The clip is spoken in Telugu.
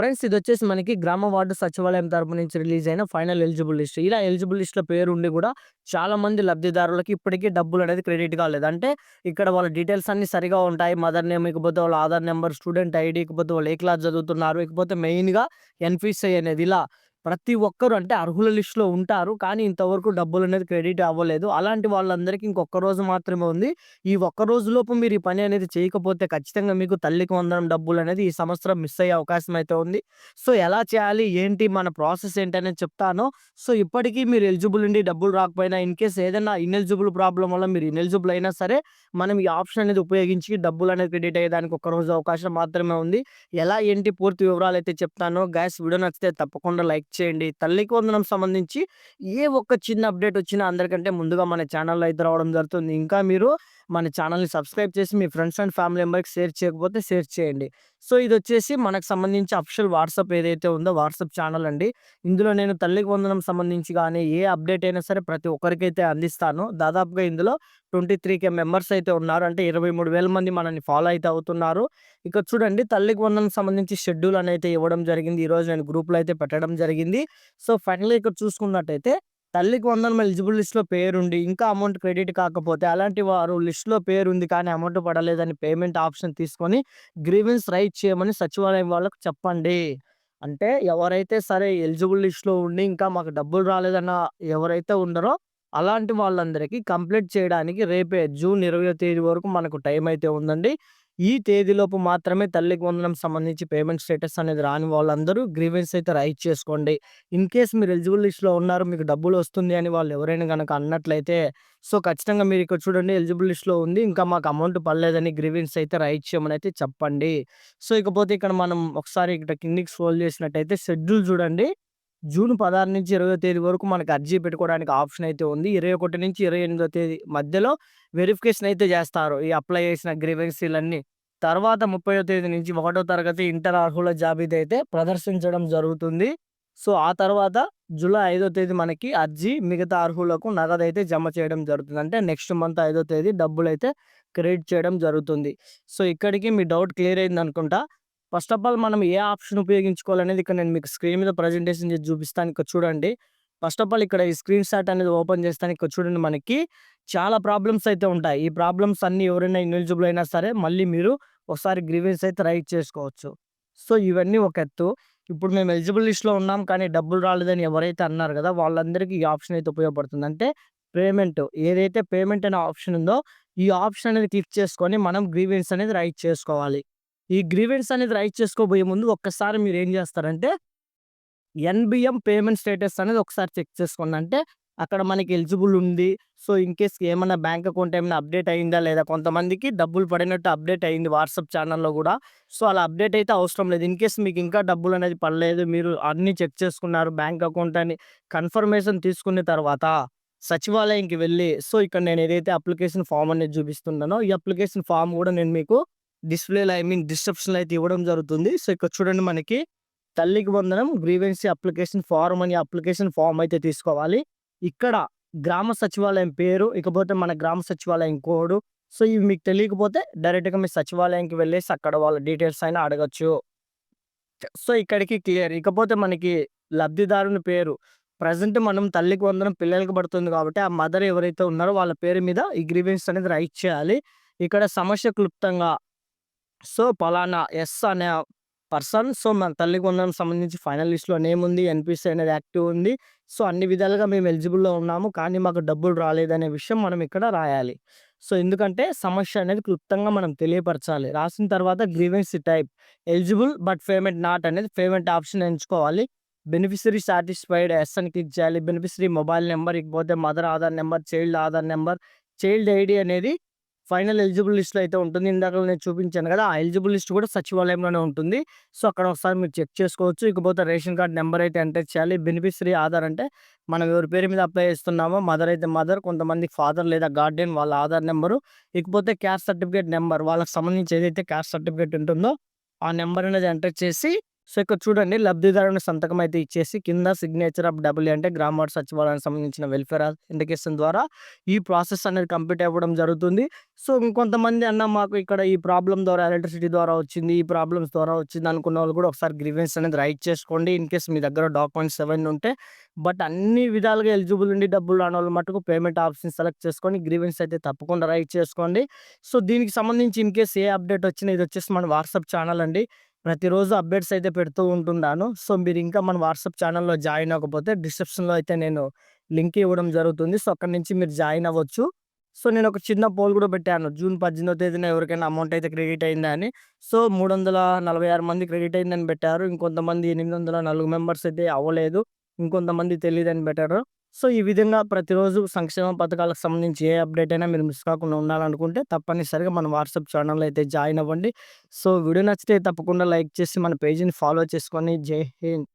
ఫ్రెండ్స్ ఇది వచ్చేసి మనకి గ్రామ వార్డు సచివాలయం తరపు నుంచి రిలీజ్ అయిన ఫైనల్ ఎలిజిబుల్ లిస్ట్. ఇలా ఎలిజిబుల్ లిస్ట్‌లో పేరుండి కూడా చాలా మంది లబ్ధిదారులకి ఇప్పటికీ డబ్బులనేది క్రెడిట్ కాలేదు. అంటే ఇక్కడ వాళ్ళ డీటెయిల్స్ అన్ని సరిగా ఉంటాయి. మదర్ నేమ్, ఇకపోతే వాళ్ళ ఆధార్ నెంబర్ స్టూడెంట్ ఐడి ఇకపోతే వాళ్ళు ఏ క్లాస్ చదువుతున్నారు, ఇకపోతే మెయిన్‌గా ఎన్‌పీసీ అనేది ఇలా ప్రతి ఒక్కరు అంటే అర్హుల లిస్ట్‌లో ఉంటారు. కానీ ఇంతవరకు డబ్బులు అనేది క్రెడిట్ అవ్వలేదు. అలాంటి వాళ్ళందరికీ ఇంకొక్క రోజు మాత్రమే ఉంది. ఈ ఒక్క రోజులోపు మీరు ఈ పని అనేది చేయకపోతే ఖచ్చితంగా మీకు తల్లికి వందనం డబ్బులనేది ఈ సంవత్సరం మిస్ అయ్యే అవకాశం అయితే ఉంది. సో ఎలా చేయాలి? ఏంటి? మన ప్రాసెస్ ఏంటి అనేది చెప్తాను. సో ఇప్పటికీ మీరు ఎలిజిబుల్ ఉండి డబ్బులు రాకపోయినా ఇన్ కేస్ ఏదైనా ఇన్ఎలిజిబుల్ ప్రాబ్లం వల్ల మీరు ఇన్ఎలిజిబుల్ అయినా సరే మనం ఈ ఆప్షన్ అనేది ఉపయోగించి డబ్బులు అనేది క్రెడిట్ అయ్యేదానికి ఒక్క రోజు అవకాశం మాత్రమే ఉంది. ఎలా ఏంటి పూర్తి వివరాలైతే చెప్తాను. గ్యాస్ వీడియో నచ్చితే తప్పకుండా లైక్ చేయండి. తల్లికి వందనం సంబంధించి ఏ ఒక్క చిన్న అప్డేట్ వచ్చినా అందరికంటే ముందుగా మన ఛానల్‌లో అయితే రావడం జరుగుతుంది. ఇంకా మీరు మన ఛానల్‌ని సబ్స్క్రైబ్ చేసి మీ ఫ్రెండ్స్ అండ్ ఫ్యామిలీ మెంబర్‌కి షేర్ చేయకపోతే షేర్ చేయండి. సో ఇది వచ్చేసి మనకు సంబంధించి అఫిషియల్ వాట్సాప్ ఏదైతే ఉందో వాట్సాప్ ఛానల్ అండి. ఇందులో నేను తల్లికి వందనం సంబంధించి కానీ ఏ అప్డేట్ అయినా సరే ప్రతి ఒక్కరికైతే అందిస్తాను. దాదాపుగా ఇందులో 23,000 మెంబర్స్ అయితే ఉన్నారు. అంటే 23,000 మంది మనల్ని ఫాలో అయితే అవుతున్నారు. ఇక చూడండి తల్లికి వందనం సంబంధించి షెడ్యూల్ అనేది ఇవ్వడం జరిగింది. ఈరోజు నేను గ్రూప్‌లో అయితే పెట్టడం జరిగింది. సో ఫైనల్‌గా ఇక్కడ చూసుకున్నట్టయితే తల్లికి వందనం ఎలిజిబుల్ లిస్ట్‌లో పేరుండి ఇంకా అమౌంట్ క్రెడిట్ కాకపోతే అలాంటి వారు లిస్ట్‌లో పేరుంది కానీ అమౌంట్ పడలేదని పేమెంట్ ఆప్షన్ తీసుకొని గ్రీవెన్స్ రైజ్ చేయమని సచివాలయం వాళ్ళకి చెప్పండి. అంటే ఎవరైతే సరే ఎలిజిబుల్ లిస్ట్‌లో ఉండి ఇంకా మాకు డబ్బులు రాలేదన్న ఎవరైతే ఉండరో అలాంటి వాళ్ళందరికీ కంప్లీట్ చేయడానికి రేపే జూన్ 20వ తేదీ వరకు మనకు టైం అయితే ఉందండి. ఈ తేదీలోపు మాత్రమే తల్లికి వందనం సంబంధించి పేమెంట్ స్టేటస్ అనేది రాని వాళ్ళందరూ గ్రీవెన్స్ అయితే రైట్ చేసుకోండి. ఇన్ కేస్ మీరు ఎలిజిబుల్ లిస్ట్‌లో ఉన్నారు. మీకు డబ్బులు వస్తుంది అని వాళ్ళు ఎవరైనా కనుక అన్నట్లయితే సో ఖచ్చితంగా మీరు ఇక్కడ చూడండి ఎలిజిబుల్ లిస్ట్‌లో ఉంది. ఇంకా మాకు అమౌంట్ పడలేదని గ్రీవెన్స్ అయితే రైట్ చేయమని అయితే చెప్పండి. సో ఇకపోతే ఇక్కడ మనం ఒకసారి ఇక్కడ కిందికి స్క్రోల్ చేసినట్టయితే షెడ్యూల్ చూడండి. జూన్ 16 నుంచి 20వ తేదీ వరకు మనకు అర్జీ పెట్టుకోవడానికి ఆప్షన్ అయితే ఉంది. 21 నుంచి 28వ తేదీ మధ్యలో వెరిఫికేషన్ అయితే చేస్తారు. ఈ అప్లై చేసిన గ్రీవెన్సీలన్నీ. తర్వాత 30వ తేదీ నుంచి ఒకటో తరగతి ఇంటర్ అర్హుల జాబితా అయితే ప్రదర్శించడం జరుగుతుంది. సో ఆ తర్వాత జూలై ఐదో తేదీ మనకి అర్జీ మిగతా అర్హులకు నగదు అయితే జమ చేయడం జరుగుతుంది. అంటే నెక్స్ట్ మంత్ ఐదో తేదీ డబ్బులైతే క్రెడిట్ చేయడం జరుగుతుంది. సో ఇక్కడికి మీ డౌట్ క్లియర్ అయింది అనుకుంటా ఫస్ట్ ఆఫ్ ఆల్ మనం ఏ ఆప్షన్ ఉపయోగించుకోవాలనేది ఇక్కడ నేను మీకు స్క్రీన్ మీద ప్రజెంటేషన్ చేసి చూపిస్తాను. ఇక్కడ చూడండి. ఫస్ట్ ఆఫ్ ఆల్ ఇక్కడ ఈ స్క్రీన్ షాట్ అనేది ఓపెన్ చేస్తాను. ఇక్కడ చూడండి మనకి చాలా ప్రాబ్లమ్స్ అయితే ఉంటాయి. ఈ ప్రాబ్లమ్స్ అన్నీ ఎవరైనా ఇనెలిజిబుల్ అయినా సరే మళ్ళీ మీరు ఒకసారి గ్రీవెన్స్ అయితే రైట్ చేసుకోవచ్చు. సో ఇవన్నీ ఒక ఎత్తు. ఇప్పుడు మేము ఎలిజిబుల్ లిస్ట్‌లో ఉన్నాం కానీ డబ్బులు రాలేదని ఎవరైతే అన్నారు కదా! వాళ్ళందరికీ ఈ ఆప్షన్ అయితే ఉపయోగపడుతుంది. అంటే పేమెంట్ ఏదైతే పేమెంట్ అనే ఆప్షన్ ఉందో ఈ ఆప్షన్ అనేది క్లిక్ చేసుకొని మనం గ్రీవెన్స్ అనేది రైట్ చేసుకోవాలి. ఈ గ్రీవెన్స్ అనేది రైట్ చేసుకోబోయే ముందు ఒక్కసారి మీరు ఏం చేస్తారంటే ఎన్‌బిఎం పేమెంట్ స్టేటస్ అనేది ఒకసారి చెక్ చేసుకోండి. అంటే అక్కడ మనకి ఎలిజిబుల్ ఉంది. సో ఇన్ కేస్ ఏమైనా బ్యాంక్ అకౌంట్ ఏమైనా అప్డేట్ అయిందా లేదా కొంతమందికి డబ్బులు పడినట్టు అప్డేట్ అయింది వాట్సాప్ ఛానల్‌లో కూడా సో అలా అప్డేట్ అయితే అవసరం లేదు. ఇన్ కేస్ మీకు ఇంకా డబ్బులు అనేది పడలేదు. మీరు అన్నీ చెక్ చేసుకున్నారు. బ్యాంక్ అకౌంట్ అని కన్ఫర్మేషన్ తీసుకున్న తర్వాత సచివాలయంకి వెళ్ళి సో ఇక్కడ నేను ఏదైతే అప్లికేషన్ ఫామ్ అనేది చూపిస్తున్నానో ఈ అప్లికేషన్ ఫామ్ కూడా నేను మీకు డిస్‌ప్లేలో ఐ మీన్ డిస్క్రిప్షన్‌లో అయితే ఇవ్వడం జరుగుతుంది. సో ఇక్కడ చూడండి మనకి తల్లికి వందనం గ్రీవెన్సీ అప్లికేషన్ ఫార్మ్ అని అప్లికేషన్ ఫార్మ్ అయితే తీసుకోవాలి. ఇక్కడ గ్రామ సచివాలయం పేరు, ఇకపోతే మన గ్రామ సచివాలయం కోడ్. సో ఇవి మీకు తెలియకపోతే డైరెక్ట్‌గా మీ సచివాలయంకి వెళ్ళేసి అక్కడ వాళ్ళ డీటెయిల్స్ అయినా అడగొచ్చు. సో ఇక్కడికి క్లియర్. ఇకపోతే మనకి లబ్ధిదారుని పేరు ప్రజెంట్ మనం తల్లికి వందనం పిల్లలకి పడుతుంది కాబట్టి ఆ మదర్ ఎవరైతే ఉన్నారో వాళ్ళ పేరు మీద ఈ గ్రీవెన్స్ అనేది రైట్ చేయాలి. ఇక్కడ సమస్య క్లుప్తంగా సో పలానా ఎస్ అనే పర్సన్ సో మన తల్లి వందనం సంబంధించి ఫైనల్ లిస్ట్‌లో నేమ్ ఉంది. ఎన్పిసి అనేది యాక్టివ్ ఉంది. సో అన్ని విధాలుగా మేము ఎలిజిబుల్‌లో ఉన్నాము. కానీ మాకు డబ్బులు రాలేదనే విషయం మనం ఇక్కడ రాయాలి. సో ఎందుకంటే సమస్య అనేది క్లుప్తంగా మనం తెలియపరచాలి. రాసిన తర్వాత grievance type eligible but payment not అనేది పేమెంట్ ఆప్షన్ ఎంచుకోవాలి. బెనిఫిషరీ సాటిస్ఫైడ్ ఎస్ అని క్లిక్ చేయాలి. బెనిఫిషరీ మొబైల్ నెంబర్ ఇకపోతే mother Aadhaar number child Aadhaar number child ID అనేది ఫైనల్ ఎలిజిబుల్ లిస్ట్‌లో అయితే ఉంటుంది. ఇందాక నేను చూపించాను కదా! ఆ ఎలిజిబుల్ లిస్ట్ కూడా సచివాలయంలోనే ఉంటుంది. సో అక్కడ ఒకసారి మీరు చెక్ చేసుకోవచ్చు. ఇకపోతే రేషన్ కార్డ్ నెంబర్ అయితే ఎంటర్ చేయాలి. బెనిఫిషరీ ఆధార్ అంటే మనం ఎవరి పేరు మీద అప్లై చేస్తున్నామో మదర్ అయితే మదర్, కొంతమంది ఫాదర్ లేదా గార్డియన్ వాళ్ళ ఆధార్ నెంబరు ఇకపోతే క్యాస్ట్ సర్టిఫికేట్ నెంబర్ వాళ్ళకి సంబంధించి ఏదైతే క్యాస్ట్ సర్టిఫికేట్ ఉంటుందో ఆ నెంబర్ అనేది ఎంటర్ చేసి సో, ఇక్కడ చూడండి లబ్ధిదారుని సంతకం అయితే ఇచ్చేసి కింద సిగ్నేచర్ ఆఫ్ డబ్ల్యూ అంటే గ్రామర్ సచివాలయానికి సంబంధించిన వెల్ఫేర్ ఇండికేషన్ ద్వారా ఈ ప్రాసెస్ అనేది కంప్లీట్ అవ్వడం జరుగుతుంది. సో, ఇంకొంతమంది అన్న మాకు ఇక్కడ ఈ ప్రాబ్లం ద్వారా ఎలక్ట్రిసిటీ ద్వారా వచ్చింది. ఈ ప్రాబ్లమ్స్ ద్వారా వచ్చింది అనుకున్న వాళ్ళు కూడా ఒకసారి గ్రీవెన్స్ అనేది రైట్ చేసుకోండి. ఇన్‌కేస్ మీ దగ్గర డాక్యుమెంట్స్ ఏమైనా ఉంటే. బట్ అన్ని విధాలుగా ఎలిజిబుల్ ఉండి డబ్బులు రాని వాళ్ళు మటుకు పేమెంట్ ఆప్షన్ సెలెక్ట్ చేసుకొని గ్రీవెన్స్ అయితే తప్పకుండా రైట్ చేసుకోండి. సో, దీనికి సంబంధించి ఇన్‌కేస్ ఏ అప్డేట్ వచ్చినా ఇదొచ్చేసి మన వాట్సాప్ ఛానల్ అండి. ప్రతిరోజు అప్డేట్స్ అయితే పెడుతూ ఉంటున్నాను. సో, మీరు ఇంకా మన వాట్సాప్ ఛానల్‌లో జాయిన్ అవ్వకపోతే డిస్క్రిప్షన్‌లో అయితే నేను లింక్ ఇవ్వడం జరుగుతుంది. సో, అక్కడి నుంచి మీరు జాయిన్ అవ్వచ్చు. సో, నేను ఒక చిన్న పోల్ కూడా పెట్టాను. జూన్ 18వ తేదీన ఎవరికైనా అమౌంట్ అయితే క్రెడిట్ అయిందా అని. సో, 346 మంది క్రెడిట్ అయిందని పెట్టారు. ఇంకొంతమంది 804 మెంబర్స్ అయితే అవ్వలేదు. ఇంకొంతమంది తెలియదని పెట్టారు. సో, ఈ విధంగా ప్రతిరోజు సంక్షేమ పథకాలకు సంబంధించి ఏ అప్డేట్ అయినా మీరు మిస్ కాకుండా ఉండాలనుకుంటే తప్పనిసరిగా మన వాట్సాప్ ఛానల్ అయితే జాయిన్ అవ్వండి. సో, వీడియో నచ్చితే తప్పకుండా లైక్ చేసి మన పేజీని ఫాలో చేసుకొని జై హింద్.